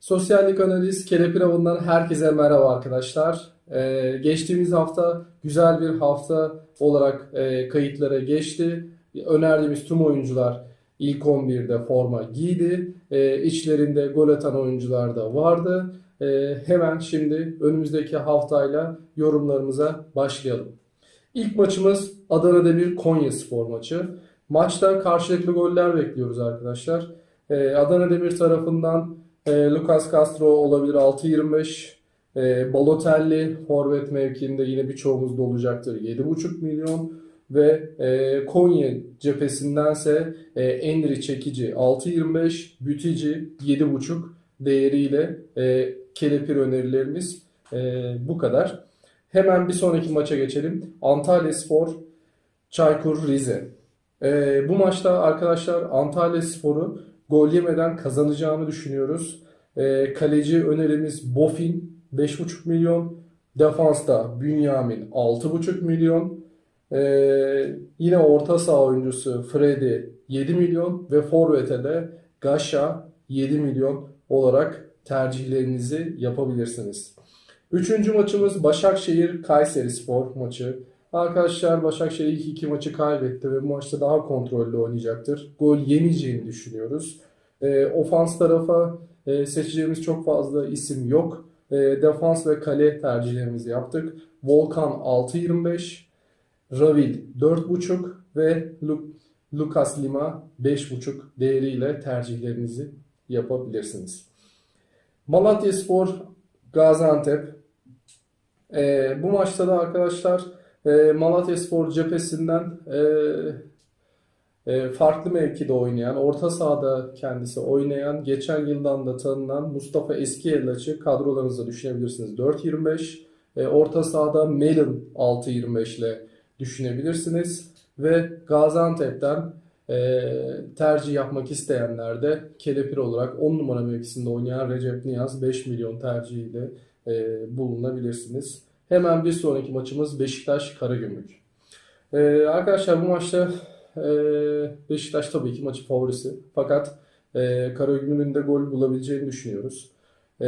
Sosyallik analiz Kelepir Avı'ndan herkese merhaba arkadaşlar. Ee, geçtiğimiz hafta güzel bir hafta olarak e, kayıtlara geçti. Önerdiğimiz tüm oyuncular ilk 11'de forma giydi. Ee, içlerinde gol atan oyuncular da vardı. Ee, hemen şimdi önümüzdeki haftayla yorumlarımıza başlayalım. İlk maçımız Adana Demir Konya Spor maçı. Maçta karşılıklı goller bekliyoruz arkadaşlar. Ee, Adana Demir tarafından e, Lucas Castro olabilir 6.25. E, Balotelli forvet mevkiinde yine birçoğumuz da olacaktır 7.5 milyon. Ve e, Konya cephesindense e, Endri Çekici 6.25, Bütici 7.5 değeriyle e, kelepir önerilerimiz e, bu kadar. Hemen bir sonraki maça geçelim. Antalya Spor, Çaykur Rize. E, bu maçta arkadaşlar Antalya Spor'u gol yemeden kazanacağını düşünüyoruz. E, kaleci önerimiz Bofin 5.5 milyon. Defansta Bünyamin 6.5 milyon. E, yine orta saha oyuncusu Freddy 7 milyon ve forvete de Gaşa 7 milyon olarak tercihlerinizi yapabilirsiniz. Üçüncü maçımız Başakşehir Kayseri Spor maçı. Arkadaşlar Başakşehir ilk iki maçı kaybetti ve bu maçta daha kontrollü oynayacaktır. Gol yemeyeceğini düşünüyoruz. E, ofans tarafa e, seçeceğimiz çok fazla isim yok. E, defans ve kale tercihlerimizi yaptık. Volkan 6.25, Ravil 4.5 ve Lu- Lucas Lima 5.5 değeriyle tercihlerinizi yapabilirsiniz. Malatya Spor Gaziantep. E, bu maçta da arkadaşlar e, Malatya Spor cephesinden e, e, farklı mevkide oynayan, orta sahada kendisi oynayan, geçen yıldan da tanınan Mustafa Eskiyelaç'ı kadrolarınızda düşünebilirsiniz. 4.25, e, orta sahada Melon 6.25 ile düşünebilirsiniz. Ve Gaziantep'ten e, tercih yapmak isteyenler de kelepir olarak 10 numara mevkisinde oynayan Recep Niyaz 5 milyon tercihiyle e, bulunabilirsiniz. Hemen bir sonraki maçımız Beşiktaş Karagümrük. E, arkadaşlar bu maçta e, Beşiktaş tabii ki maçı favorisi. Fakat e, Karagümrük'ün de gol bulabileceğini düşünüyoruz. E,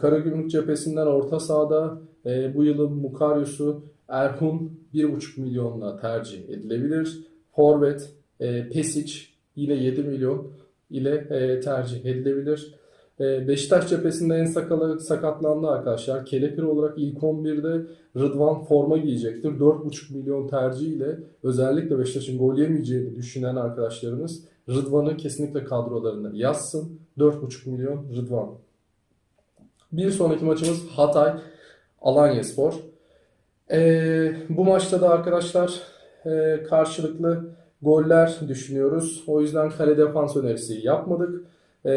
Karagümrük cephesinden orta sahada e, bu yılın Mukaryos'u Erhun 1,5 milyonla tercih edilebilir. Forvet e, Pesic yine 7 milyon ile e, tercih edilebilir. E, Beşiktaş cephesinde en sakalı sakatlandı arkadaşlar. Kelepir olarak ilk 11'de Rıdvan forma giyecektir. 4,5 milyon tercihiyle özellikle Beşiktaş'ın gol yemeyeceğini düşünen arkadaşlarımız Rıdvan'ı kesinlikle kadrolarına yazsın. 4,5 milyon Rıdvan. Bir sonraki maçımız Hatay Alanyaspor. E, bu maçta da arkadaşlar e, karşılıklı goller düşünüyoruz. O yüzden kale defans önerisi yapmadık. E,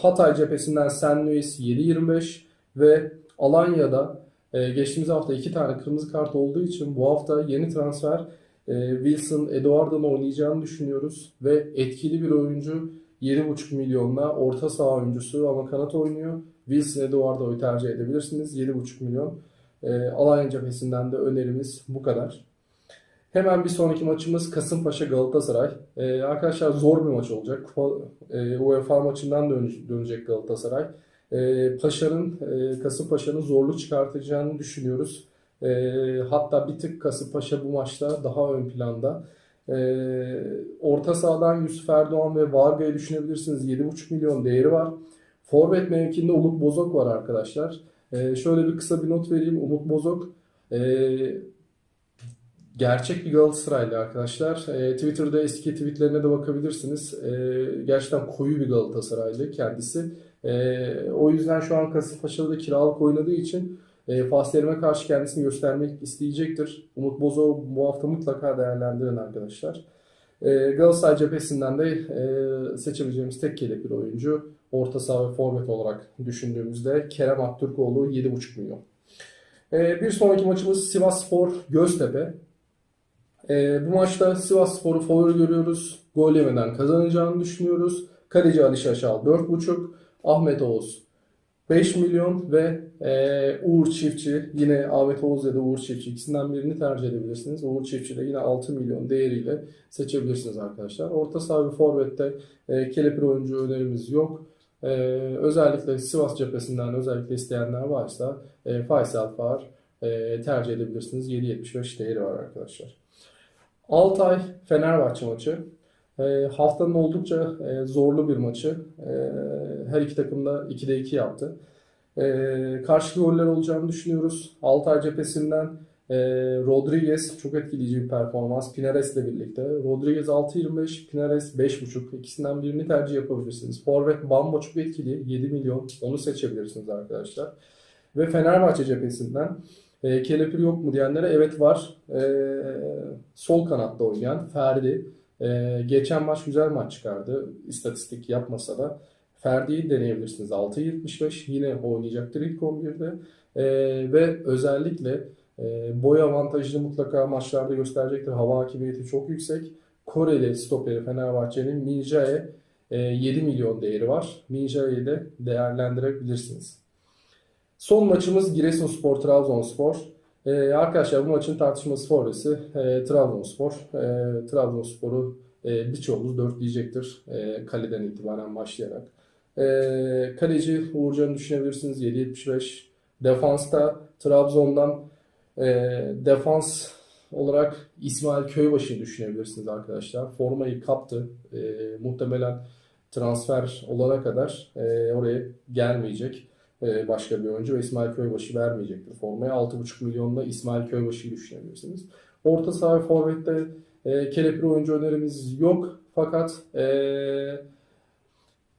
Hatay cephesinden Sen Luis 7.25 ve Alanya'da e, geçtiğimiz hafta iki tane kırmızı kart olduğu için bu hafta yeni transfer e, Wilson Eduardo'nun oynayacağını düşünüyoruz ve etkili bir oyuncu 7.5 milyonla orta saha oyuncusu ama kanat oynuyor. Wilson Eduardo'yu tercih edebilirsiniz. 7.5 milyon. E, Alanya cephesinden de önerimiz bu kadar. Hemen bir sonraki maçımız Kasımpaşa Galatasaray. Ee, arkadaşlar zor bir maç olacak. Kupa, e, UEFA maçından dön- dönecek Galatasaray. Ee, Paşa'nın e, Kasımpaşa'nın zorluk çıkartacağını düşünüyoruz. Ee, hatta bir tık Kasımpaşa bu maçta daha ön planda. Ee, orta sahadan Yusuf Erdoğan ve Varga'yı düşünebilirsiniz. 7,5 milyon değeri var. Forvet mevkinde Umut Bozok var arkadaşlar. Ee, şöyle bir kısa bir not vereyim. Umut Bozok e, Gerçek bir Galatasaraylı arkadaşlar. E, Twitter'da eski tweetlerine de bakabilirsiniz. E, gerçekten koyu bir Galatasaraylı kendisi. E, o yüzden şu an Kasımpaşa'da da kiralık oynadığı için e, Fatih karşı kendisini göstermek isteyecektir. Umut Bozo bu hafta mutlaka değerlendirin arkadaşlar. E, Galatasaray cephesinden de e, seçebileceğimiz tek kelepir oyuncu orta saha ve forvet olarak düşündüğümüzde Kerem Aktürkoğlu 7,5 milyon. E, bir sonraki maçımız Sivas Spor Göztepe. Ee, bu maçta Sivas Spor'u favori görüyoruz. Gol yemeden kazanacağını düşünüyoruz. Kaleci Ali Şaşal 4.5, Ahmet Oğuz 5 milyon ve e, Uğur Çiftçi yine Ahmet Oğuz ya da Uğur Çiftçi ikisinden birini tercih edebilirsiniz. Uğur Çiftçi de yine 6 milyon değeriyle seçebilirsiniz arkadaşlar. Orta saha ve forvette e, kelepir oyuncu önerimiz yok. Ee, özellikle Sivas cephesinden özellikle isteyenler varsa e, Faysal Far e, tercih edebilirsiniz. 7.75 değeri var arkadaşlar. Altay Fenerbahçe maçı. E, haftanın oldukça e, zorlu bir maçı. E, her iki takım da 2'de 2 yaptı. E, karşılıklı goller olacağını düşünüyoruz. Altay cephesinden e, Rodriguez çok etkileyici bir performans. Pinares ile birlikte. Rodriguez 6.25, Pinares 5.5. İkisinden birini tercih yapabilirsiniz. Forvet Bamba çok etkili. 7 milyon. Onu seçebilirsiniz arkadaşlar. Ve Fenerbahçe cephesinden e, kelepir yok mu diyenlere evet var. E, sol kanatta oynayan Ferdi. E, geçen maç güzel maç çıkardı. İstatistik yapmasa da. Ferdi'yi deneyebilirsiniz. 6.75 yine oynayacaktır ilk 11'de. E, ve özellikle e, boy avantajını mutlaka maçlarda gösterecektir. Hava hakimiyeti çok yüksek. Koreli stoperi Fenerbahçe'nin Minjae e, 7 milyon değeri var. Minjae'yi de değerlendirebilirsiniz. Son maçımız Giresunspor Trabzonspor. Ee, arkadaşlar bu maçın tartışması forvesi e, Trabzonspor. E, Trabzonspor'u e, birçoğumuz dörtleyecektir e, kaleden itibaren başlayarak. E, kaleci Uğurcan'ı düşünebilirsiniz 7.75. Defansta Trabzon'dan e, defans olarak İsmail Köybaşı'yı düşünebilirsiniz arkadaşlar. Formayı kaptı. E, muhtemelen transfer olana kadar e, oraya gelmeyecek e, başka bir oyuncu ve İsmail Köybaşı vermeyecektir formaya. 6,5 milyonda İsmail Köybaşı'yı düşünebilirsiniz. Orta saha ve forvette e, kelepir oyuncu önerimiz yok. Fakat e,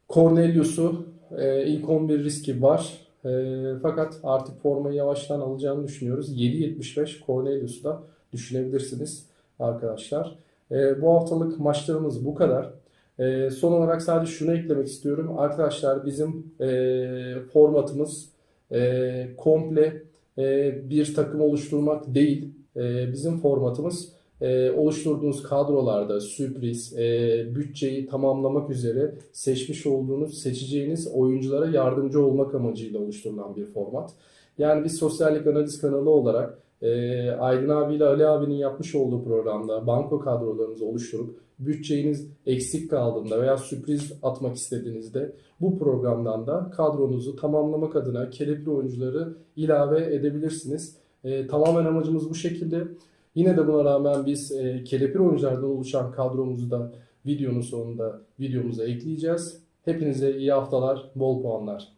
Cornelius'u e, ilk 11 riski var. E, fakat artık formayı yavaştan alacağını düşünüyoruz. 7.75 Cornelius'u da düşünebilirsiniz arkadaşlar. E, bu haftalık maçlarımız bu kadar. E, son olarak sadece şunu eklemek istiyorum. Arkadaşlar bizim e, formatımız e, komple e, bir takım oluşturmak değil. E, bizim formatımız e, oluşturduğunuz kadrolarda sürpriz, e, bütçeyi tamamlamak üzere seçmiş olduğunuz, seçeceğiniz oyunculara yardımcı olmak amacıyla oluşturulan bir format. Yani biz sosyallik analiz kanalı olarak e, Aydın abiyle Ali abinin yapmış olduğu programda banko kadrolarınızı oluşturup bütçeniz eksik kaldığında veya sürpriz atmak istediğinizde bu programdan da kadronuzu tamamlamak adına kelepli oyuncuları ilave edebilirsiniz. E, tamamen amacımız bu şekilde. Yine de buna rağmen biz e, kelepir oyunculardan oluşan kadromuzu da videonun sonunda videomuza ekleyeceğiz. Hepinize iyi haftalar, bol puanlar.